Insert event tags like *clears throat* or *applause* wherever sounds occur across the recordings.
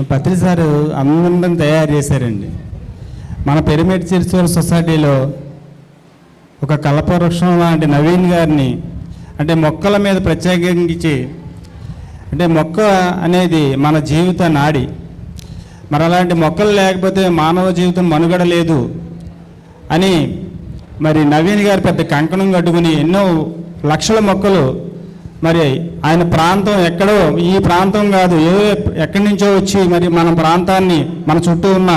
పత్రి sir అందరం తయారు చేశారండి. మన పిరమిడ్ చిరుచూరు సొసైటీలో ఒక కల్పవృక్షం లాంటి నవీన్ గారిని అంటే మొక్కల మీద ప్రత్యేకించి అంటే మొక్క అనేది మన జీవిత నాడి. మరి అలాంటి మొక్కలు లేకపోతే మానవ జీవితం మనుగడ లేదు అని మరి నవీన్ గారు పెద్ద కంకణం కట్టుకుని ఎన్నో లక్షల మొక్కలు మరి ఆయన ప్రాంతం ఎక్కడో ఈ ప్రాంతం కాదు ఏ ఎక్కడి నుంచో వచ్చి మరి మన ప్రాంతాన్ని మన చుట్టూ ఉన్న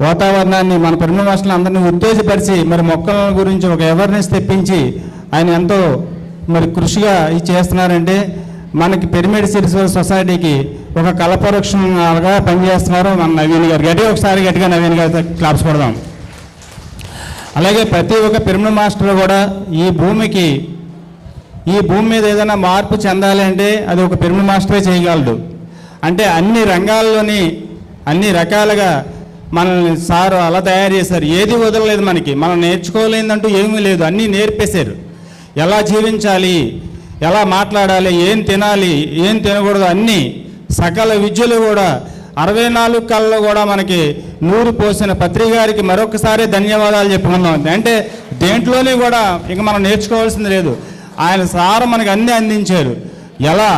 వాతావరణాన్ని మన పరిమళ భాషలో అందరినీ ఉత్తేజపరిచి మరి మొక్కల గురించి ఒక అవేర్నెస్ తెప్పించి ఆయన ఎంతో మరి కృషిగా ఇది చేస్తున్నారంటే మనకి పిరమిడ్ సిరిస్ సొసైటీకి ఒక కలపవృక్షంగా పనిచేస్తున్నారు మన నవీన్ గారు. గట్టిగా ఒకసారి గట్టిగా నవీన్ గారితో క్లాప్స్ కొడదాం. అలాగే ప్రతి ఒక్క పిరమిడ్ మాస్టర్ కూడా ఈ భూమికి ఈ భూమి మీద ఏదైనా మార్పు చెందాలి అంటే అది ఒక పిరమిడ్ మాస్టరే చేయగలడు అంటే అన్ని రంగాల్లోని అన్ని రకాలుగా మనల్ని సారు అలా తయారు చేశారు. ఏది వదలలేదు మనకి. మనం నేర్చుకోలేదంటూ ఏమీ లేదు. అన్నీ నేర్పేశారు. ఎలా జీవించాలి? ఎలా మాట్లాడాలి? ఏం తినాలి? ఏం తినకూడదు? అన్నీ సకల విద్యలు కూడా అరవై నాలుగు కళ్ళలో కూడా మనకి నూరు పోసిన పత్రిక గారికి మరొకసారి ధన్యవాదాలు చెప్పుకుందాం. అంటే దేంట్లోనే కూడా ఇక మనం నేర్చుకోవాల్సింది లేదు. ఆయన సార్ మనకు అన్నీ అందించారు. ఎలా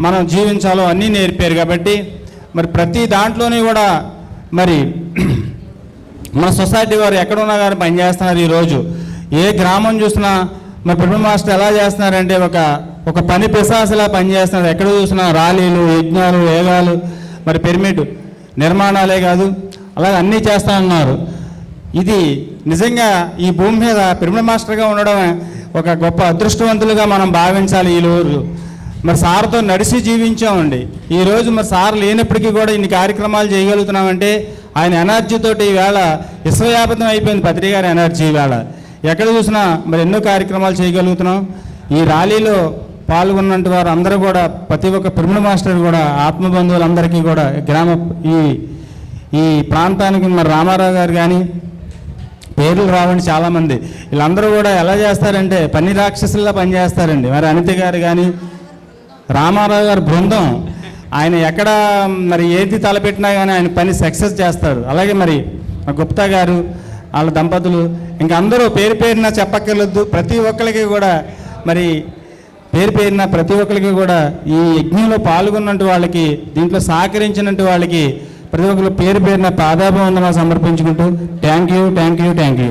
మనం జీవించాలో అన్నీ నేర్పారు కాబట్టి మరి ప్రతి దాంట్లోనే కూడా మరి *clears throat* మన సొసైటీ వారు ఎక్కడున్నా కానీ పనిచేస్తున్నారు ఈరోజు ఏ గ్రామం చూసినా మరి పిల్లల మాస్టర్ ఎలా చేస్తున్నారంటే ఒక ఒక పని పిశాసలా పనిచేస్తున్నారు. ఎక్కడ చూసినా ర్యాలీలు యజ్ఞాలు వేగాలు మరి పిరమిడ్ నిర్మాణాలే కాదు అలాగే అన్నీ చేస్తా ఉన్నారు. ఇది నిజంగా ఈ భూమి మీద పిరమిడ్ మాస్టర్గా ఉండడం ఒక గొప్ప అదృష్టవంతులుగా మనం భావించాలి ఈ రోజు. మరి సార్తో నడిచి జీవించామండి. ఈ రోజు మరి సార్ లేనప్పటికీ కూడా ఇన్ని కార్యక్రమాలు చేయగలుగుతున్నామంటే ఆయన ఎనర్జీతోటి ఈవేళ విశ్వవ్యాప్తం అయిపోయింది పత్రిక గారి ఎనర్జీ ఈవేళ. ఎక్కడ చూసినా మరి ఎన్నో కార్యక్రమాలు చేయగలుగుతున్నాం. ఈ ర్యాలీలో పాల్గొన్నటువంటి వారు అందరూ కూడా ప్రతి ఒక్క పిరమిడ్ మాస్టర్ కూడా ఆత్మబంధువులందరికీ కూడా గ్రామ ఈ ఈ ప్రాంతానికి మరి రామారావు గారు కానీ పేర్లు రావండి చాలామంది. వీళ్ళందరూ కూడా ఎలా చేస్తారంటే పని రాక్షసుల్లా పనిచేస్తారండి మరి అనిత గారు కానీ రామారావు గారి బృందం ఆయన ఎక్కడ మరి ఏది తలపెట్టినా కానీ ఆయన పని సక్సెస్ చేస్తారు. అలాగే మరి మా గుప్తా గారు వాళ్ళ దంపతులు ఇంకా అందరూ పేరు పేరున చెప్పక్కర్లేదు. ప్రతి ఒక్కరికి కూడా మరి పేరు పేరున ప్రతి ఒక్కరికి కూడా ఈ యజ్ఞంలో పాల్గొన్నట్టు వాళ్ళకి దీంట్లో సహకరించినట్టు వాళ్ళకి ప్రతి ఒక్కరు పేరు పేరున పాదాభివందన సమర్పించుకుంటూ thank you thank you thank you